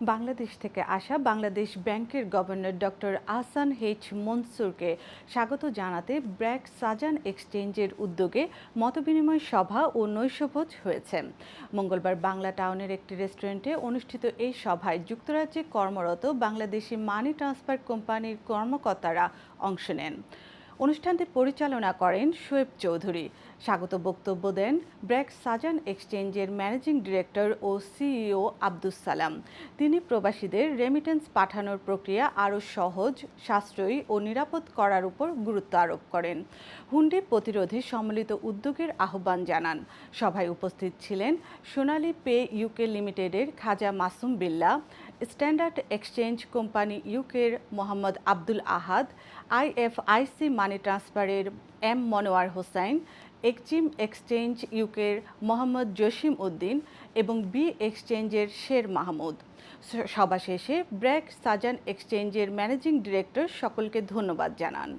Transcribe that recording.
বাংলাদেশ থেকে আসা বাংলাদেশ ব্যাংকের গভর্নর ডক্টর আহসান হেচ মনসুরকে স্বাগত জানাতে ব্র্যাক সাজান এক্সচেঞ্জের উদ্যোগে মতবিনিময় সভা ও নৈশভোজ হয়েছে। মঙ্গলবার বাংলা টাউনের একটি রেস্টুরেন্টে অনুষ্ঠিত এই সভায় যুক্তরাজ্যে কর্মরত বাংলাদেশি মানি ট্রান্সফার কোম্পানির কর্মকর্তারা অংশ নেন। অনুষ্ঠানটি পরিচালনা করেন শোয়েব চৌধুরী। স্বাগত বক্তব্য দেন ব্র্যাক সাজান এক্সচেঞ্জের ম্যানেজিং ডিরেক্টর ও সিইও আব্দুস সালাম। তিনি প্রবাসীদের রেমিটেন্স পাঠানোর প্রক্রিয়া আরও সহজ, সাশ্রয়ী ও নিরাপদ করার উপর গুরুত্ব আরোপ করেন। হুন্ডি প্রতিরোধী সম্মিলিত উদ্যোগের আহ্বান জানান। সভায় উপস্থিত ছিলেন সোনালী পে ইউকে লিমিটেডের খাজা মাসুম বিল্লা, স্ট্যান্ডার্ড এক্সচেঞ্জ কোম্পানি ইউকের মোহাম্মদ আব্দুল আহাদ, আইএফআইসি মানি ট্রান্সফারের M Monowar Hossain Exim exchange ইউকের মোহাম্মদ জসিম উদ্দিন এবং বি এক্সচেঞ্জের শের মাহমুদ। সভা শেষে ব্র্যাক সাজান এক্সচেঞ্জের ম্যানেজিং ডিরেক্টর সকলকে ধন্যবাদ জানান।